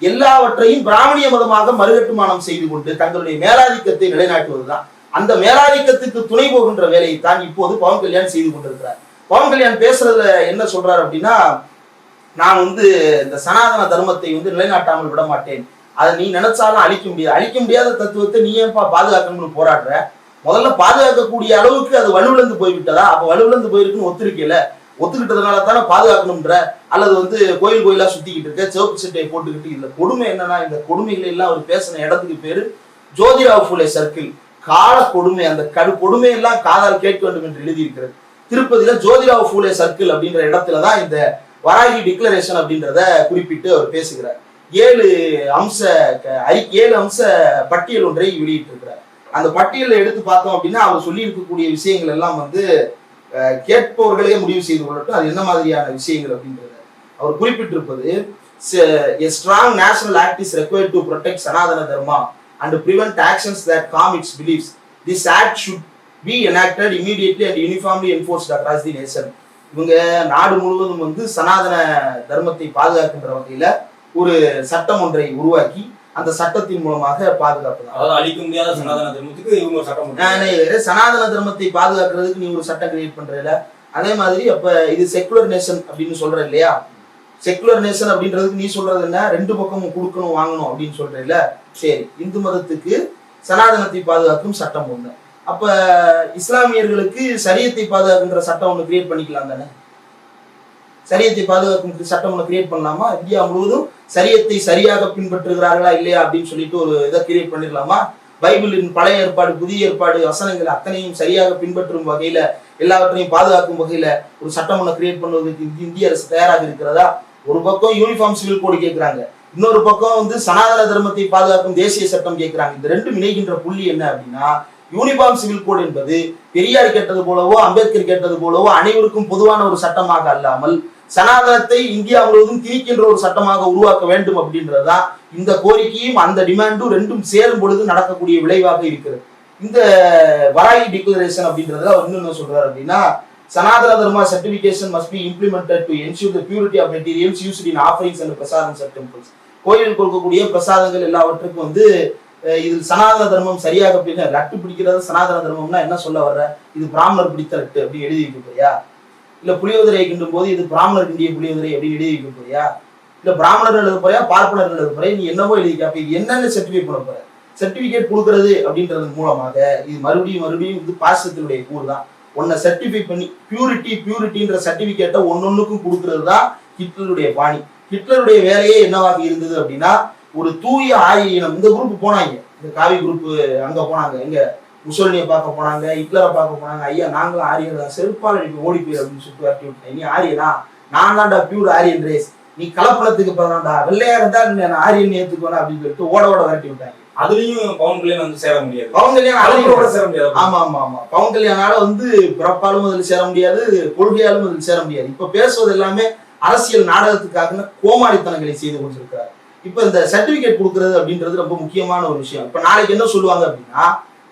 எல்லாவற்றையும் பிராமணிய மதமாக மறுகட்டுமானம் செய்து கொண்டு தங்களுடைய மேலாதிக்கத்தை நிலைநாட்டுவதுதான். அந்த மேலாதிக்கத்துக்கு துணை போகின்ற வேலையை தான் இப்போது பவன் கல்யாண் செய்து கொண்டிருக்கிறார். பவன் கல்யாண் பேசுறதுல என்ன சொல்றாரு அப்படின்னா நான் வந்து இந்த சனாதன தர்மத்தை வந்து நிலைநாட்டாமல் விட மாட்டேன். அதை நீ நினைச்சாலும் அழிக்க முடியாது. அழிக்க முடியாத தத்துவத்தை நீ ஏன்பா பாதுகாக்கணும்னு போராடுற? முதல்ல பாதுகாக்கக்கூடிய அளவுக்கு அது வலுவிழந்து போய்விட்டதா? அப்ப வலுவிழந்து போயிருக்குன்னு ஒத்துருக்கல ஒத்துக்கிட்டதுனால தானே பாதுகாக்கணும்ன்ற? அல்லது வந்து கோயில் கோயிலா சுத்திக்கிட்டு இருக்க சிவப்பு சட்டையை போட்டுக்கிட்டு இந்த கொடுமை என்னன்னா இந்த கொடுமைகளை எல்லாம் அவர் பேசின இடத்துக்கு பேரு ஜோதிராவ் ஃபுலே சர்க்கிள். கால கொடுமை அந்த கடு கொடுமை எல்லாம் காதால் கேட்க வேண்டும் என்று எழுதியிருக்கிறது. திருப்பதியில ஜோதிராவ் ஃபூலே சர்க்கிள் அப்படின்ற இடத்துல தான் இந்த வராகி டிக்ளரேஷன் அப்படின்றத குறிப்பிட்டு அவர் பேசுகிறார். ஏழு அம்ச க- ஏழு அம்ச பட்டியல் ஒன்றை வெளியிட்டிருக்கிறார். அந்த பட்டியலை எடுத்து பார்த்தோம் அப்படின்னா அவர் சொல்லி இருக்கக்கூடிய விஷயங்கள் எல்லாம் வந்து கேட்பவர்களே முடிவு செய்து கொள்ளட்டும். அது என்ன மாதிரியான விஷயங்கள் அப்படின்றத அவர் குறிப்பிட்டிருப்பது strong national act is is to protect Sanatana Dharma. And prevent actions that harm its beliefs. This act should be enacted immediately and uniformly enforced across the nation. இவங்க நாடு முழுவதும் வந்து சனாதன தர்மத்தை பாதுகாக்கின்ற வகையில ஒரு சட்டம் ஒன்றை உருவாக்கி அந்த சட்டத்தின் மூலமாக பாதுகாப்பு அதாவது அழிக்க முடியாத சனாதன தர்மத்துக்கு இவங்க ஒரு சட்டம் சனாதன தர்மத்தை பாதுகாக்கிறதுக்கு நீ ஒரு சட்டம் கிரியேட் பண்றல அதே மாதிரி அப்ப இது செக்குலர் நேஷன் அப்படின்னு சொல்ற இல்லையா செக்குலர் நேஷன் அப்படின்றதுக்கு நீ சொல்றது என்ன? ரெண்டு பக்கமும் கொடுக்கணும் வாங்கணும் அப்படின்னு சொல்றீல சரி. இந்து மதத்துக்கு சனாதனத்தை பாதுகாக்கும் சட்டம் ஒண்ணு. அப்ப இஸ்லாமியர்களுக்கு சரியத்தை பாதுகாக்கின்ற சட்டம் ஒண்ணு கிரியேட் பண்ணிக்கலாம் தானே? சரியத்தை பாதுகாக்கும் சட்டம் ஒண்ணு கிரியேட் பண்ணலாமா? இந்தியா முழுவதும் சரியத்தை சரியாக பின்பற்றுகிறார்களா இல்லையா அப்படின்னு சொல்லிட்டு ஒரு இதை கிரியேட் பண்ணிடலாமா? பைபிளின் பழைய ஏற்பாடு புதிய ஏற்பாடு வசனங்கள் அத்தனையும் சரியாக பின்பற்றும் வகையில எல்லாவற்றையும் பாதுகாக்கும் வகையில ஒரு சட்டம் ஒண்ணு கிரியேட் பண்ணுவதற்கு இந்திய அரசு தயாராக இருக்கிறதா? ஒரு பக்கம் யூனிஃபார்ம் சிவில் கோடு கேட்கிறாங்க இன்னொரு பக்கம் வந்து சனாதன தர்மத்தை பாதுகாக்கும் தேசிய சட்டம் கேட்கிறாங்க இந்த ரெண்டும் இணைகின்ற புள்ளி என்ன அப்படின்னா யூனிஃபார்ம் சிவில் கோடு என்பது பெரியார் கேட்டது போலவோ அம்பேத்கர் கேட்டது போலவோ அனைவருக்கும் பொதுவான ஒரு சட்டமாக அல்லாமல் சனாதனத்தை இந்தியா முழுவதும் திணிக்கின்ற ஒரு சட்டமாக உருவாக்க வேண்டும் அப்படின்றதுதான் இந்த கோரிக்கையும் அந்த டிமாண்டும் ரெண்டும் சேரும் பொழுது நடக்கக்கூடிய விளைவாக இருக்கிறது. இந்த வராயி டிக்ளரேஷன் அப்படின்றதுல அவர் இன்னும் என்ன சொல்றாரு அப்படின்னா Sanatana Dharma certification must be implemented to ensure the purity of materials used in offerings and prasadams at temples கோயில் கொடுக்கக்கூடிய பிரசாதங்கள் எல்லாவற்றுக்கும் வந்து இதில் சனாதன தர்மம் சரியாக அப்படின்னு லட்டு பிடிக்கிறது. சனாதன தர்மம்னா என்ன சொல்ல வர்ற? இது பிராமணர் பிடித்த லட்டு அப்படின்னு எழுதி வைக்க போறியா? இல்ல புளியோதரையை கிண்டும் போது இது பிராமணர் கிண்டிய புளியோதரை அப்படின்னு எழுதி வைக்க போறியா? இல்ல பிராமணர் எழுத போறியா? பார்ப்பனர் எழுத போறியா? நீ என்னவோ எழுதி அப்ப என்னென்ன சர்டிஃபிகேட் பண்ண போற? சர்டிபிகேட் கொடுக்கறது அப்படின்றது மூலமாக இது மறுபடியும் மறுபடியும் இது பாசத்தினுடைய கூறு தான். உன்னை சர்டிஃபை பண்ணி பியூரிட்டி பியூரிட்டின்ற சர்டிஃபிகேட்டை ஒன்னொன்னுக்கும் கொடுக்கறது தான் ஹிட்லருடைய பாணி. ஹிட்லருடைய வேலையே என்னவாக இருந்தது அப்படின்னா ஒரு தூய ஆயினம் இந்த குரூப் போனாங்க. இந்த காவி குரூப் அங்க போனாங்க. எங்க முசோலினியை பார்க்க போனாங்க ஹிட்லரை பார்க்க போனாங்க. ஐயா நாங்களும் ஆரியர் தான். செருப்பால் அடிப்பு ஓடி போயிரு அப்படின்னு சொல்லிட்டு வரட்டி விட்டேன் நீ ஆரியனா? நான் தான்டா பியூர் ஆரியன் ரேஸ் நீ கலப்பணத்துக்கு பிறந்தாண்டா வெள்ளையா இருந்தா நான் ஆரியன் ஏத்துக்கணும் அப்படின்னு சொல்லிட்டு ஓட ஓட விரட்டி விட்டாங்க. அதுலயும் பவன் கல்யாணம் வந்து சேர முடியாது. பவன் கல்யாணம் சேர முடியாது. ஆமா ஆமா ஆமா. பவன் கல்யாணால வந்து பிறப்பாலும் அதில் சேர முடியாது கொள்கையாலும் அதில் சேர முடியாது. இப்ப பேசுவது எல்லாமே அரசியல் நாடகத்துக்காக கோமாளித்தனங்களை செய்து கொண்டிருக்கிறார். இப்ப இந்த சர்டிபிகேட் கொடுக்கறது அப்படின்றது ரொம்ப முக்கியமான ஒரு விஷயம். இப்ப நாளைக்கு என்ன சொல்லுவாங்க அப்படின்னா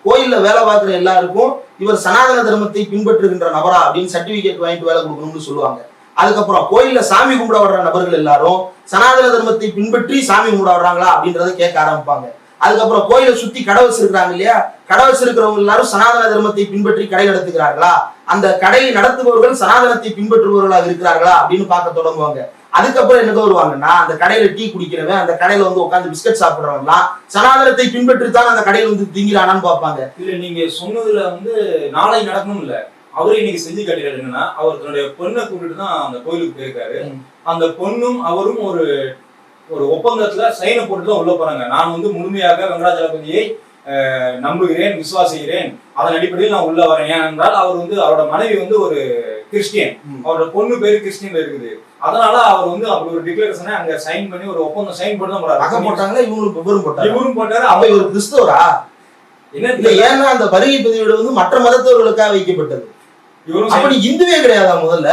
கோயில்ல வேலை பார்க்குற எல்லாருக்கும் இவர் சனாதன தர்மத்தை பின்பற்றுகின்ற நபரா அப்படின்னு சர்டிபிகேட் வாங்கிட்டு வேலை கொடுக்கணும்னு சொல்லுவாங்க. அதுக்கப்புறம் கோயில்ல சாமி கும்பிட வர்ற நபர்கள் எல்லாரும் சனாதன தர்மத்தை பின்பற்றி சாமி கும்பிட வர்றாங்களா அப்படின்றத கேட்க ஆரம்பிப்பாங்க. அதுக்கப்புறம் கோயிலை சுத்தி கடை வச்சிருக்காங்க இல்லையா? கடை வச்சிருக்கிறவங்க எல்லாரும் சனாதன தர்மத்தை பின்பற்றி கடை நடத்துகிறார்களா? அந்த கடையை நடத்துபவர்கள் சனாதனத்தை பின்பற்றுபவர்களாக இருக்கிறார்களா அப்படின்னு பார்க்க தொடங்குவாங்க. அதுக்கப்புறம் என்ன வருவாங்கன்னா அந்த கடையில டீ குடிக்கிறவன் அந்த கடையில வந்து உட்காந்து பிஸ்கட் சாப்பிடுறவங்கலாம் சனாதனத்தை பின்பற்றித்தான் அந்த கடையில வந்து திங்கிறானான்னு பார்ப்பாங்க. இல்ல நீங்க சொன்னதுல வந்து நாளை நடக்கணும் இல்ல அவரே இன்னைக்கு செஞ்சு காட்டினார் என்னன்னா அவர் தன்னுடைய பொண்ணை கூப்பிட்டு தான் அந்த கோயிலுக்கு போயிருக்காரு. அந்த பொண்ணும் அவரும் ஒரு ஒரு ஒப்பந்தத்துல சைனை போட்டு தான் உள்ள போறாங்க. நான் வந்து முழுமையாக வெங்கடாஜலபதியை நம்புகிறேன் விசுவாசிக்கிறேன். அதன் அடிப்படையில் நான் உள்ள வரேன். ஏனென்றால் அவர் வந்து அவரோட மனைவி வந்து ஒரு கிறிஸ்டியன். அவரோட பொண்ணு பேரு கிறிஸ்டியன்ல இருக்குது. அதனால அவர் வந்து அப்படி ஒரு டிக்ளரேஷனை அங்க சைன் பண்ணி ஒரு ஒப்பந்தம் சைன் போட்டு தான் போறாரு போட்டாங்களா? இவங்களுக்கு விவரம் போட்டாங்க இவரும் போட்டாரு. அவர் இவர் கிறிஸ்தவரா? என்ன ஏன்னா அந்த வருகை பதிவேடு வந்து மற்ற மதத்தவர்களுக்காக வைக்கப்பட்டது. இவரும் அப்ப நீ இந்துவே கிடையாதா முதல்ல?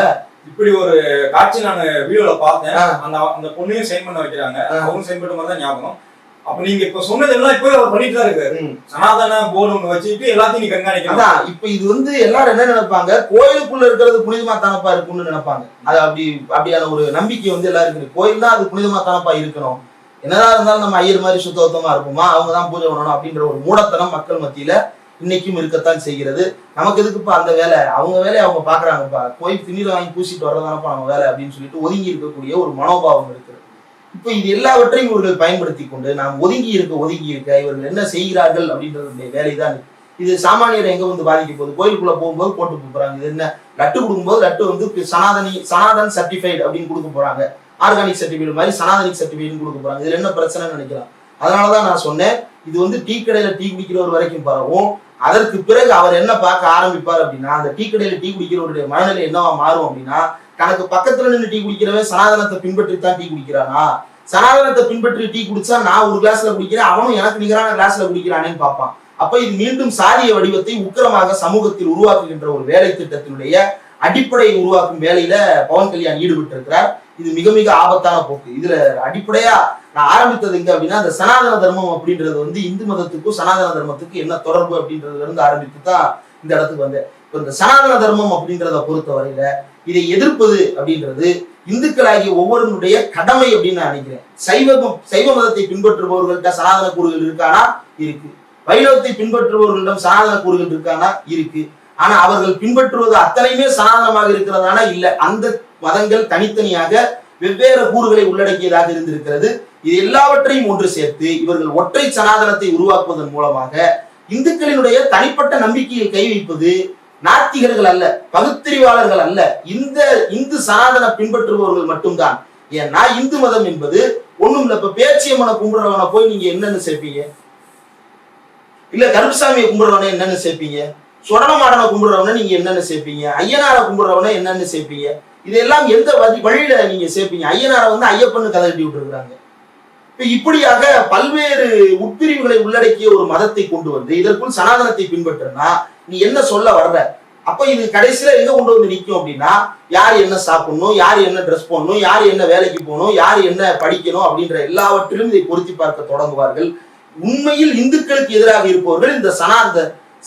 இப்படி ஒரு காட்சி நான் வீடியோல பார்த்தேன். அந்த அந்த பொண்ணையும் சைன் பண்ண வைக்கிறாங்க. அவரும் சைன் பண்ண மாதிரி தான் ஞாபகம். அப்ப நீங்க இப்ப சொன்னதெல்லாம் இப்போ அவர் பண்ணிட்டு தான் இருக்காரு. ம். சனாதன போர்டு ஒண்ணு வச்சுட்டு எல்லாத்தையும் நீ கண்காணிக்கணும். அதான் இப்ப இது வந்து எல்லாரும் என்ன நினைப்பாங்க? கோயிலுக்குள்ள இருக்கிறது புனிதமா தானப்பா இருக்கும்னு நினைப்பாங்க. அது அப்படி அப்படியான ஒரு நம்பிக்கை வந்து எல்லாருக்கும் இருக்கு. கோயில் தான் அது புனிதமா தானப்பா இருக்கணும். என்னதான் இருந்தாலும் நம்ம ஐயர் மாதிரி சுத்தபத்தமா இருப்போமா? அவங்க தான் பூஜை பண்ணணும் அப்படின்ற ஒரு மூடத்தனம் மக்கள் மத்தியில இன்னைக்கும் இருக்கத்தான் செய்கிறது. நமக்கு எதுக்குப்பா அந்த வேலை? அவங்க வேலையை அவங்க பாக்குறாங்கப்பா கோயில் திண்ணீர் வாங்கி பூசிட்டு வர்றதானப்பா அவங்க வேலை அப்படின்னு சொல்லிட்டு ஒதுங்கி இருக்கக்கூடிய ஒரு மனோபாவம் இருக்கிறது இப்போ இது எல்லாவற்றையும் இவர்கள் பயன்படுத்தி கொண்டு நாம் ஒதுங்கி இருக்க ஒதுங்கி இருக்க இவர்கள் என்ன செய்கிறார்கள் அப்படின்றதுடைய வேலை தான் இது சாமானியர் எங்க வந்து பாதிக்க போகுது? கோயிலுக்குள்ள போகும்போது போட்டு போறாங்க இது என்ன? லட்டு கொடுக்கும்போது லட்டு வந்து சனாதனி சனாதன் சர்டிஃபைடு அப்படின்னு கொடுக்க போறாங்க. ஆர்கானிக் சர்டிஃபிகேட் மாதிரி சனாதனிக் சர்டிஃபிகேட் கொடுக்க போறாங்க. இதுல என்ன பிரச்சனைன்னு நினைக்கலாம். அதனாலதான் நான் சொன்னேன். இது வந்து டீ கடையில டீ குடிக்கிறவர் வரைக்கும் பரவும். அதற்கு பிறகு அவர் என்ன பார்க்க ஆரம்பிப்பார் அப்படின்னா அந்த டீ கடையில டீ குடிக்கிறவருடைய மனநிலை என்னவா மாறும் அப்படின்னா தனக்கு பக்கத்துல நின்று டீ குடிக்கிறவன் சனாதனத்தை பின்பற்றி தான் டீ குடிக்கிறானா? சனாதனத்தை பின்பற்றி டீ குடிச்சா நான் ஒரு கிளாஸ்ல குடிக்கிறேன் அவனும் எனக்கு நிகரான கிளாஸ்ல குடிக்கிறானேன்னு பார்ப்பான். அப்ப இது மீண்டும் சாதிய வடிவத்தை உக்கிரமாக சமூகத்தில் உருவாக்குகின்ற ஒரு வேலை திட்டத்தினுடைய அடிப்படையை உருவாக்கும் வேலையில பவன் கல்யாண் ஈடுபட்டு இருக்கிறார் இது மிக மிக ஆபத்தான போக்கு. இதுல அடிப்படையா நான் ஆரம்பித்தது எங்க அப்படின்னா அந்த சனாதன தர்மம் அப்படின்றது வந்து இந்து மதத்துக்கும் சனாதன தர்மத்துக்கும் என்ன தொடர்பு அப்படின்றதுல இருந்து ஆரம்பித்து தான் இந்த இடத்துக்கு வந்தேன். இப்போ இந்த சனாதன தர்மம் அப்படின்றத பொறுத்த வரையில இதை எதிர்ப்பது அப்படின்றது இந்துக்களாகிய ஒவ்வொருவனுடைய கடமை அப்படின்னு நான் நினைக்கிறேன். சைவ சைவ மதத்தை பின்பற்றுபவர்கள்ட்ட சனாதன கூறுகள் இருக்கானா? இருக்கு. வைணவத்தை பின்பற்றுபவர்களிடம் சனாதன கூறுகள் இருக்கானா? இருக்கு. ஆனா அவர்கள் பின்பற்றுவது அத்தனையுமே சனாதனமாக இருக்கிறதானா? இல்ல. அந்த மதங்கள் தனித்தனியாக வெவ்வேறு கூறுகளை உள்ளடக்கியதாக இருந்திருக்கிறது. இது எல்லாவற்றையும் ஒன்று சேர்த்து இவர்கள் ஒற்றை சனாதனத்தை உருவாக்குவதன் மூலமாக இந்துக்களினுடைய தனிப்பட்ட நம்பிக்கையை கை வைப்பது நாத்திகர்கள் அல்ல பகுத்தறிவாளர்கள் அல்ல. இந்த இந்து சனாதன பின்பற்றுபவர்கள் மட்டும்தான். ஏன்னா இந்து மதம் என்பது ஒண்ணும் இல்ல. இப்ப பேச்சியம்மனை கும்பிடுறவனை போய் நீங்க என்னன்னு சேர்ப்பீங்க? இல்ல கருப்புசாமியை கும்பிடுறவனை என்னன்னு சேர்ப்பீங்க? சுடனமாடனை கும்பிடுறவனை நீங்க என்னன்னு சேர்ப்பீங்க? ஐயனாரை கும்பிடுறவனை என்னன்னு சேர்ப்பீங்க? இதெல்லாம் எந்த வழி வழியில நீங்க சேர்ப்பீங்க? ஐயனாரை வந்து ஐயப்பன்னு கதை கட்டி விட்டுருக்காங்க இப்படியாக பல்வேறு உட்பிரிவுகளை உள்ளடக்கிய ஒரு மதத்தை கொண்டு வந்து இதற்குள் சனாதனத்தை பின்பற்றுனா நீ என்ன சொல்ல வர்ற? அப்ப இது கடைசியில எங்க கொண்டு வந்து நிக்கும் அப்படின்னா யார் என்ன சாப்பிடணும் யார் என்ன ட்ரெஸ் போடணும் யார் என்ன வேலைக்கு போகணும் யார் என்ன படிக்கணும் அப்படின்ற எல்லாவற்றிலும் இதை பொருத்தி பார்க்க தொடங்குவார்கள். உண்மையில் இந்துக்களுக்கு எதிராக இருப்பவர்கள் இந்த சனாத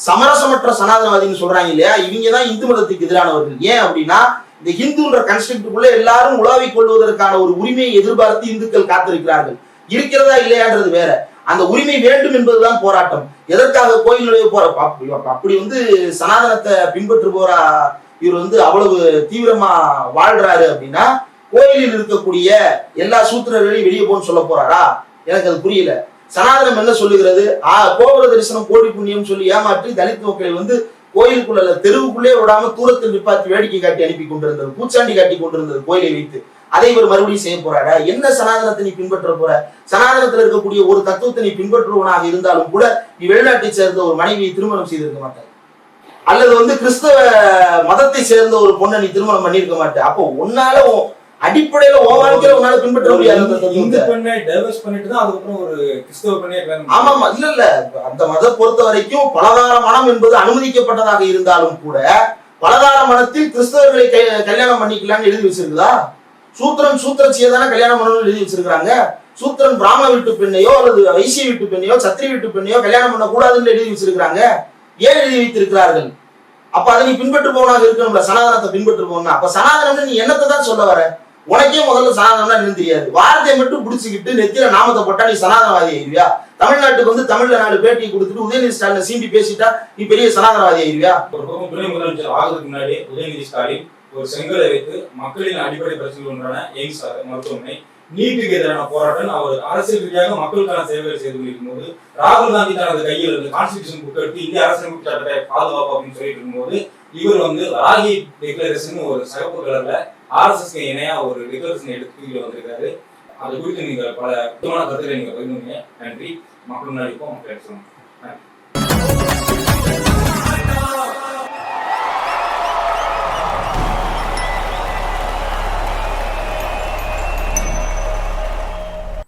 சமரசமற்ற சனாதனவாதின்னு சொல்றாங்க இல்லையா? இவங்க தான் இந்து மதத்துக்கு எதிரானவர்கள். ஏன் அப்படின்னா இந்த ஹிந்துன்ற கன்ஸ்ட்ரக்டுக்குள்ள எல்லாரும் உலாவிக் கொள்வதற்கான ஒரு உரிமையை எதிர்பார்த்து இந்துக்கள் காத்திருக்கிறார்கள். இருக்கிறதா இல்லையான்றது வேற. அந்த உரிமை வேண்டும் என்பதுதான் போராட்டம். எதற்காக கோயில் நுழைய போற அப்படி வந்து சனாதனத்தை பின்பற்றுபவரா இவர் வந்து அவ்வளவு தீவிரமா வாழ்றாரு அப்படின்னா கோயிலில் இருக்கக்கூடிய எல்லா சூத்திரர்களையும் வெளியே போன்னு சொல்ல போறாரா? எனக்கு அது புரியல. சனாதனம் என்ன சொல்லுகிறது? ஆ கோபுர தரிசனம் கோடி புண்ணியம் சொல்லி ஏமாற்றி தலித் மக்களை வந்து கோயிலுக்குள்ள தெருவுக்குள்ளே விடாம தூரத்தில் நிப்பாத்தி வேடிக்கை காட்டி அனுப்பி கொண்டிருந்தது பூச்சாண்டி காட்டி கொண்டிருந்தது கோயிலை வைத்து. அதை இவர் மறுபடியும் செய்ய போறாரா? என்ன சனாதனத்தை நீ பின்பற்ற போற? சனாதனத்தில் இருக்கக்கூடிய ஒரு தத்துவத்தை நீ பின்பற்றுவனாக இருந்தாலும் கூட நீ வெளிநாட்டை சேர்ந்த ஒரு மனைவியை திருமணம் செய்திருக்க மாட்டாய். அல்லது வந்து கிறிஸ்தவ மதத்தை சேர்ந்த ஒரு பொண்ணை நீ திருமணம் பண்ணியிருக்க மாட்டே அப்போ உன்னால உன் அடிப்படையில வாழ்க்கையில உன்னால பின்பற்ற முடியாது. இந்து பெண்ணை டைவர்ஸ் பண்ணிட்டு தான் அதுக்கப்புறம் ஒரு கிறிஸ்தவ பெண்ணை ஆமா ஆமா இல்ல இல்ல. அந்த மதம் பொறுத்த வரைக்கும் பலதார மனம் என்பது அனுமதிக்கப்பட்டதாக இருந்தாலும் கூட பலதார மனத்தில் கிறிஸ்தவர்களை கல்யாணம் பண்ணிக்கலாம்னு எழுதி வச்சிருக்குதா? சூத்திரன் சூத்திரச்சியை தானே கல்யாணம் பண்ணணும்னு எழுதி வச்சிருக்காங்க சூத்திரன் பிராம வீட்டு பெண்ணையோ அல்லது வைசிய வீட்டு பெண்ணையோ சத்திரி வீட்டு பெண்ணையோ கல்யாணம் பண்ண கூடாதுன்னு எழுதி வச்சிருக்காங்க ஏன் எழுதி வைத்திருக்கிறார்கள்? அப்ப அதை நீ பின்பற்றுபவனாக இருக்கணும்ல சனாதனத்தை பின்பற்றுபவனா அப்ப சனாதனம்னு நீ என்னத்தை தான் சொல்ல வர? உனக்கே முதல்ல சனாதனம்னா என்னன்னு தெரியாது. வார்த்தையை மட்டும் பிடிச்சிக்கிட்டு நெத்தியில நாமத்தை போட்டா நீ சனாதனவாதி ஆயிருவியா? தமிழ்நாட்டுக்கு வந்து தமிழ்ல நாலு பேட்டி கொடுத்துட்டு உதயநிதி ஸ்டாலின் சீண்டி பேசிட்டா நீ பெரிய சனாதனவாதி ஆயிருவியா? ஒரு முதலமைச்சர் ஆகிறதுக்கு முன்னாடி உதயநிதி ஸ்டாலின் ஒரு செங்கலை வைத்து மக்களின் அடிப்படை பிரச்சனைகள் ஒன்றான எய்ம்ஸ் மருத்துவமனை நீட்டுக்கு எதிரான போராட்டம் அவர் அரசியல் ரீதியாக மக்களுக்கான சேவைகள் செய்து கொண்டிருக்கும் போது ராகுல் காந்தி தனது கையில் இருந்து கான்ஸ்டியூஷன் புக் எடுத்து இந்திய அரசியலமைப்பு சட்டத்தை பாதுகாப்பு அப்படின்னு சொல்லிட்டு இருக்கும்போது இவர் வந்து ராகி டிக்ளரேஷன் ஒரு சிகப்பு கலர்ல ஆர்எஸ்எஸ்க்கு இணையா ஒரு டிக்ளரேஷன் எடுத்து கீழே வந்திருக்காரு. அது குறித்து நீங்க பல முக்கியமான கருத்துக்களை நீங்க பகிர்ந்தீங்க நன்றி. மக்கள் முன்னாடி மக்கள் சொல்லுங்க